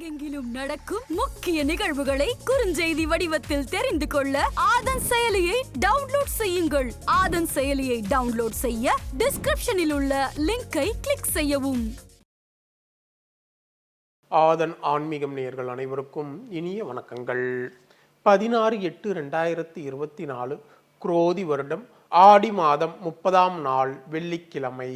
உலகெங்கிலும் நடக்கும் முக்கிய நிகழ்வுகளை குறுஞ்செய்தி வடிவத்தில் தெரிந்து கொள்ள ஆதன் செயலியை டவுன்லோட் செய்யுங்கள். ஆதன் செயலியை டவுன்லோட் செய்ய டிஸ்கிரிப்ஷனில் உள்ள லிங்கை கிளிக் செய்யவும். ஆதன் ஆன்மீகம் நேயர்கள் அனைவருக்கும் இனிய வணக்கங்கள். பதினாறு எட்டு ரெண்டாயிரத்தி இருபத்தி நாலு குரோதி வருடம் ஆடி மாதம் முப்பதாம் நாள் வெள்ளிக்கிழமை.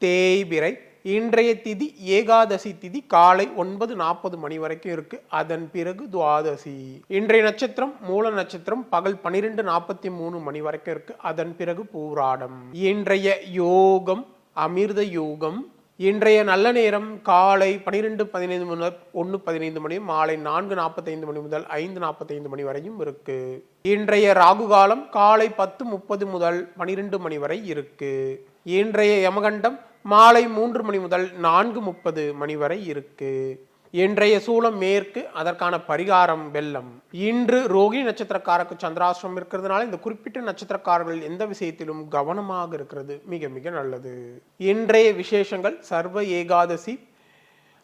தேய்பிரை இன்றைய திதி ஏகாதசி திதி காலை ஒன்பது நாற்பது மணி வரைக்கும் இருக்கு. அதன் பிறகு துவாதசி. இன்றைய நட்சத்திரம் மூல நட்சத்திரம் பகல் பனிரெண்டு நாற்பத்தி மூணு மணி வரைக்கும் இருக்கு. அதன் பிறகு பூராடம். இன்றைய யோகம் அமிர்த யோகம் இன்றைய நல்ல நேரம் காலை பனிரெண்டு பதினைந்து மணி ஒன்று பதினைந்து மணி மாலை நான்கு நாற்பத்தைந்து மணி முதல் ஐந்து நாற்பத்தைந்து மணி வரையும் இருக்கு. இன்றைய ராகு காலம் காலை பத்து முப்பது முதல் பனிரெண்டு மணி வரை இருக்கு. இன்றைய யமகண்டம் மாலை மூன்று மணி முதல் நான்கு முப்பது மணி வரை இருக்கு. இன்றைய சூழம் மேற்கு அதற்கான பரிகாரம் வெள்ளம். இன்று ரோகிணி நட்சத்திரக்காரருக்கு சந்திராசிரம் இருக்கிறதுனால இந்த குறிப்பிட்ட நட்சத்திரக்காரர்கள் எந்த விஷயத்திலும் கவனமாக இருக்கிறது. மிக மிக நல்லது. இன்றைய விசேஷங்கள் சர்வ ஏகாதசி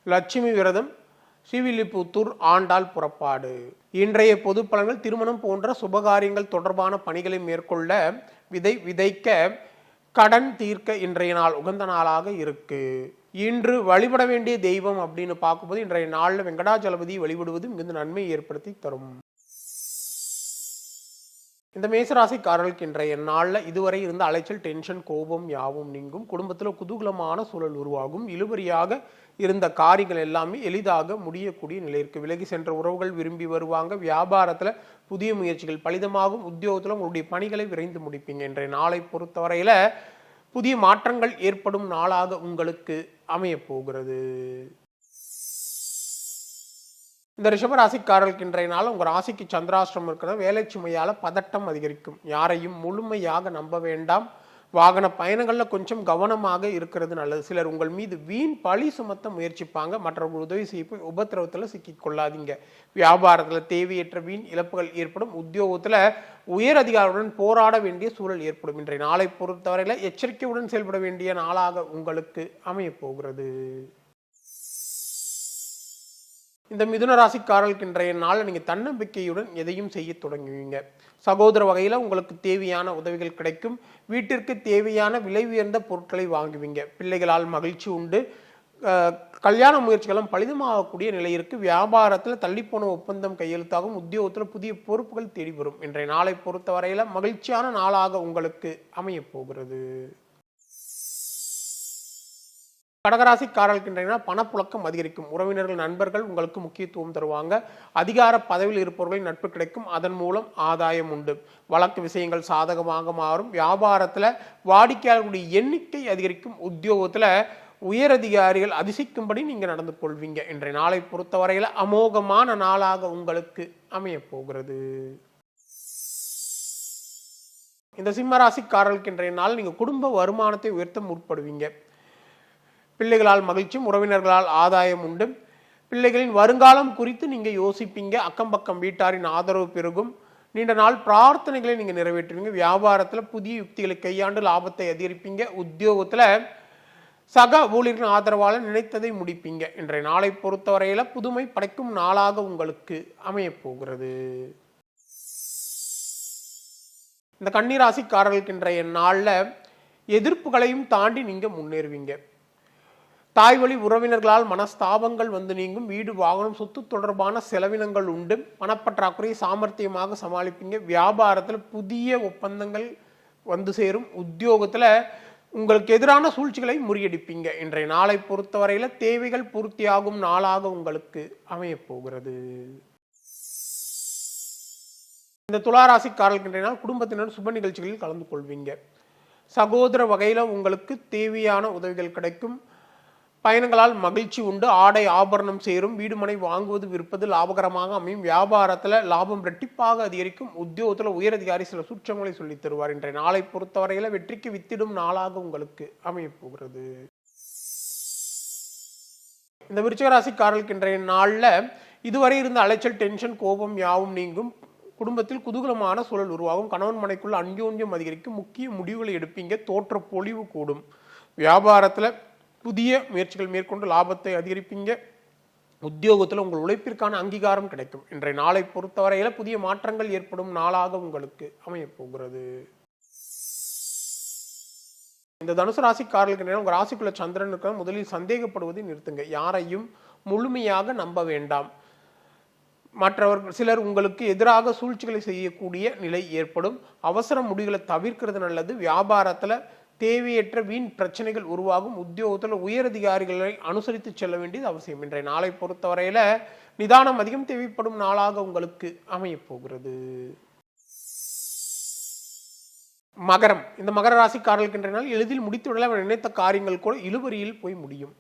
லட்சுமி விரதம் ஸ்ரீவில்லிபுத்தூர் ஆண்டாள் புறப்பாடு. இன்றைய பொது பலன்கள் திருமணம் போன்ற சுபகாரியங்கள் தொடர்பான பணிகளை மேற்கொள்ள விதை விதைக்க கடன் தீர்க்க இன்றைய நாள் உகந்த நாளாக இருக்கு. இன்று வழிபட வேண்டிய தெய்வம் அப்படின்னு பார்க்கும்போது இன்றைய நாளில் வெங்கடாஜலபதி வழிபடுவது மிகுந்த நன்மை ஏற்படுத்தி தரும். இந்த மேசராசிக்காரர்களுக்கு இன்றைய நாளில் இதுவரை இருந்த அலைச்சல் டென்ஷன் கோபம் யாவும் நீங்கும். குடும்பத்தில் குதூகலமான சூழல் உருவாகும். இழுபறியாக இருந்த காரியங்கள் எல்லாமே எளிதாக முடியக்கூடிய நிலை இருக்குது விலகி சென்ற உறவுகள் விரும்பி வருவாங்க. வியாபாரத்தில் புதிய முயற்சிகள் பலிதமாகும் உத்தியோகத்தில் உங்களுடைய பணிகளை விரைந்து முடிப்பீங்க இன்றைய நாளை பொறுத்தவரையில் புதிய மாற்றங்கள் ஏற்படும் நாளாக உங்களுக்கு அமையப்போகிறது இந்த ரிஷபராசிக்காரர்களுக்கு இன்றைய நாள் உங்கள் ராசிக்கு சந்திராஷ்டிரம் இருக்கிற வேலை சுமையால் பதட்டம் அதிகரிக்கும். யாரையும் முழுமையாக நம்ப வேண்டாம். வாகன பயணங்களில் கொஞ்சம் கவனமாக இருக்கிறது நல்லது. சிலர் உங்கள் மீது வீண் பழி சுமத்த முயற்சிப்பாங்க. மற்றவர்கள் உதவி செய்ய போய் உபத்திரவத்தில் சிக்கிக்கொள்ளாதீங்க வியாபாரத்தில் தேவையற்ற வீண் இழப்புகள் ஏற்படும். உத்தியோகத்தில் உயர் அதிகாரியுடன் போராட வேண்டிய சூழல் ஏற்படும். இன்றைய நாளை பொறுத்தவரையில் எச்சரிக்கையுடன் செயல்பட வேண்டிய நாளாக உங்களுக்கு அமையப் போகிறது. இந்த மிதுன ராசிக்காரர்களுக்கு இன்றைய நாளில் நீங்கள் தன்னம்பிக்கையுடன் எதையும் செய்ய தொடங்குவீங்க. சகோதர வகையில் உங்களுக்கு தேவையான உதவிகள் கிடைக்கும். வீட்டிற்கு தேவையான விலை உயர்ந்த பொருட்களை வாங்குவீங்க. பிள்ளைகளால் மகிழ்ச்சி உண்டு. கல்யாண முயற்சிகளும் பலிதமாகக்கூடிய நிலை இருக்கு. வியாபாரத்தில் தள்ளிப்போன ஒப்பந்தம் கையெழுத்தாகும். உத்தியோகத்தில் புதிய பொறுப்புகள் தேடி வரும் இன்றைய நாளை பொறுத்தவரையில் மகிழ்ச்சியான நாளாக உங்களுக்கு அமையப் போகிறது. கடகராசிக்காரர்களுக்கு பணப்புழக்கம் அதிகரிக்கும். உறவினர்கள் நண்பர்கள் உங்களுக்கு முக்கியத்துவம் தருவாங்க. அதிகார பதவியில் இருப்பவர்களின் நட்பு கிடைக்கும். அதன் மூலம் ஆதாயம் உண்டு. வழக்கு விஷயங்கள் சாதகமாக மாறும். வியாபாரத்தில் வாடிக்கையாளர்களுடைய எண்ணிக்கை அதிகரிக்கும். உத்தியோகத்தில் உயர் அதிகாரிகள் அதிசிக்கும்படி நீங்கள் நடந்து கொள்வீங்க. இன்றைய நாளை பொறுத்தவரையில் அமோகமான நாளாக உங்களுக்கு அமையப் போகிறது. இந்த சிம்மராசிக்காரர்களுக்கு இன்றைய நாள் நீங்கள் குடும்ப வருமானத்தை உயர்த்த முற்படுவீங்க. பிள்ளைகளால் மகிழ்ச்சியும் உறவினர்களால் ஆதாயம் உண்டு. பிள்ளைகளின் வருங்காலம் குறித்து நீங்கள் யோசிப்பீங்க. அக்கம் பக்கம் வீட்டாரின் ஆதரவு பெருகும். நீண்ட நாள் பிரார்த்தனைகளை நீங்கள் நிறைவேற்றுவீங்க. வியாபாரத்தில் புதிய யுக்திகளை கையாண்டு லாபத்தை அதிகரிப்பீங்க. உத்தியோகத்தில் சக ஊழியர்களின் ஆதரவால் நினைத்ததை முடிப்பீங்க. இன்றைய நாளை பொறுத்தவரையில் புதுமை படைக்கும் நாளாக உங்களுக்கு அமையப்போகிறது இந்த கன்னிராசிக்காரர்களுக்கு இன்றைய நாளில் எதிர்ப்புகளையும் தாண்டி நீங்கள் முன்னேறுவீங்க. தாய்வழி உறவினர்களால் மனஸ்தாபங்கள் வந்து நீங்கும். வீடு வாகனம் சொத்து தொடர்பான செலவினங்கள் உண்டு. பணப்பற்றாக்குறையை சாமர்த்தியமாக சமாளிப்பீங்க. வியாபாரத்தில் புதிய ஒப்பந்தங்கள் வந்து சேரும். உத்தியோகத்தில் உங்களுக்கு எதிரான சூழ்ச்சிகளை முறியடிப்பீங்க. இன்றைய நாளை பொறுத்தவரையில் தேவைகள் பூர்த்தியாகும் நாளாக உங்களுக்கு அமையப்போகிறது இந்த துளாராசிக்காரர்களுக்கு இன்றைய நாள் குடும்பத்தினர் சுப நிகழ்ச்சிகளில் கலந்து கொள்வீங்க. சகோதர வகையில் உங்களுக்கு தேவையான உதவிகள் கிடைக்கும். பயணங்களால் மகிழ்ச்சி உண்டு. ஆடை ஆபரணம் சேரும். வீடுமனை வாங்குவது விற்பது லாபகரமாக அமையும். வியாபாரத்தில் லாபம் ரெட்டிப்பாக அதிகரிக்கும். உத்தியோகத்தில் உயரதிகாரி சில சூட்சங்களை சொல்லித் தருவார். இன்றைய நாளை பொறுத்தவரையில் வெற்றிக்கு வித்திடும் நாளாக உங்களுக்கு அமையப்போகிறது இந்த விருச்சகராசிக்காரர்களுக்கு இன்றைய நாளில் இதுவரை இருந்த அலைச்சல் டென்ஷன் கோபம் யாவும் நீங்கும். குடும்பத்தில் குதூகலமான சூழல் உருவாகும். கணவன் மனைக்குள்ள அன்யோன்யம் அதிகரிக்கும். முக்கிய முடிவுகளை எடுப்பீங்க. தோற்ற பொழிவு கூடும். வியாபாரத்தில் புதிய முயற்சிகள் மேற்கொண்டு லாபத்தை அதிகரிப்பீங்க. உத்தியோகத்தில் உங்கள் உழைப்பிற்கான அங்கீகாரம் கிடைக்கும். இன்றைய நாளை பொறுத்தவரையில் புதிய மாற்றங்கள் ஏற்படும் நாளாக உங்களுக்கு அமையப்போகிறது இந்த தனுசு ராசிக்காரர்களுக்கு நேரம் உங்கள் ராசிக்குள்ள சந்திரன் இருக்க முதலில் சந்தேகப்படுவதை நிறுத்துங்க. யாரையும் முழுமையாக நம்ப வேண்டாம். மற்றவர்கள் சிலர் உங்களுக்கு எதிராக சூழ்ச்சிகளை செய்யக்கூடிய நிலை ஏற்படும். அவசர முடிவுகளை தவிர்க்கிறது நல்லது. வியாபாரத்துல தேவையற்ற வீண் பிரச்சனைகள் உருவாகும். உத்தியோகத்தில் உயரதிகாரிகளை அனுசரித்து செல்ல வேண்டியது அவசியம். இன்றைய நாளை பொறுத்தவரையில நிதானம் அதிகம் தேவைப்படும் நாளாக உங்களுக்கு அமையப்போகிறது மகரம். இந்த மகர ராசிக்காரர்களுக்கு இன்றைய நாள் எளிதில் முடித்துவிடல அவர் நினைத்த காரியங்கள் கூட இழுபறியில் போய் முடியும்.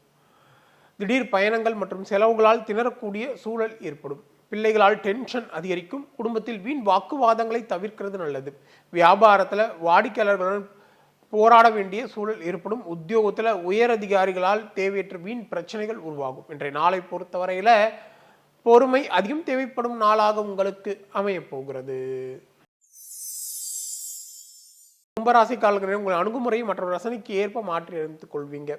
திடீர் பயணங்கள் மற்றும் செலவுகளால் திணறக்கூடிய சூழல் ஏற்படும். பிள்ளைகளால் டென்ஷன் அதிகரிக்கும். குடும்பத்தில் வீண் வாக்குவாதங்களை தவிர்க்கிறது நல்லது. வியாபாரத்தில் வாடிக்கையாளர்களுடன் போராட வேண்டிய சூழல் ஏற்படும். உத்தியோகத்தில் உயர் அதிகாரிகளால் தேவையற்ற வீண் பிரச்சனைகள் உருவாகும். இன்றைய நாளை பொறுத்தவரையில் பொறுமை அதிகம் தேவைப்படும் நாளாக உங்களுக்கு அமையப் போகிறது. காலங்களில் உங்கள் அணுகுமுறையை மற்ற ரசனைக்கு ஏற்ப மாற்றி எடுத்துக் கொள்வீங்க.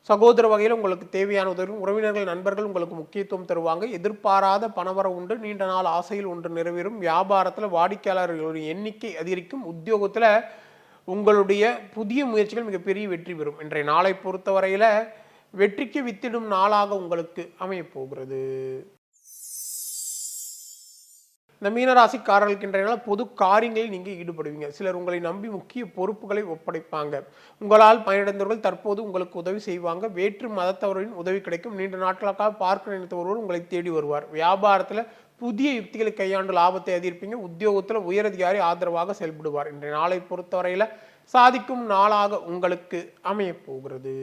சகோதர வகையில் உங்களுக்கு தேவையான உதவி உறவினர்கள் நண்பர்கள் உங்களுக்கு முக்கியத்துவம் தருவாங்க. எதிர்பாராத பணவர உண்டு நீண்ட நாள் ஆசையில் ஒன்று நிறைவேறும். வியாபாரத்தில் வாடிக்கையாளர்களுடைய எண்ணிக்கை அதிகரிக்கும். உத்தியோகத்தில் உங்களுடைய புதிய முயற்சிகள் மிகப்பெரிய வெற்றி பெறும். இன்றைய நாளை பொறுத்தவரையில வெற்றிக்கு வித்திடும் நாளாக உங்களுக்கு அமையப்போகிறது இந்த மீனராசிக்காரர்களுக்கு இன்றைய நாள் பொது காரியங்களில் நீங்கள் ஈடுபடுவீங்க. சிலர் உங்களை நம்பி முக்கிய பொறுப்புகளை ஒப்படைப்பாங்க. உங்களால் பயனடைந்தவர்கள் தற்போது உங்களுக்கு உதவி செய்வாங்க. வேற்று மதத்தவர்களின் உதவி கிடைக்கும். நீண்ட நாட்களாக பார்க்க நினைத்த ஒருவர் உங்களை தேடி வருவார். வியாபாரத்தில் புதிய யுக்திகளை கையாண்டு லாபத்தை அதிகரிப்பீங்க. உத்தியோகத்தில் உயரதிகாரி ஆதரவாக செயல்படுவார். இன்றைய நாளை பொறுத்தவரையில் சாதிக்கும் நாளாக உங்களுக்கு அமையப்போகிறது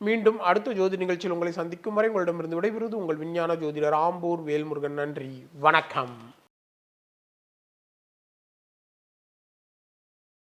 மீண்டும் அடுத்த ஜோதி நிகழ்ச்சியில் உங்களை சந்திக்கும் வரை உங்களிடமிருந்து விடைபெறுவது உங்கள் விஞ்ஞான ஜோதிடர் ஆம்பூர் வேல்முருகன். நன்றி. வணக்கம்.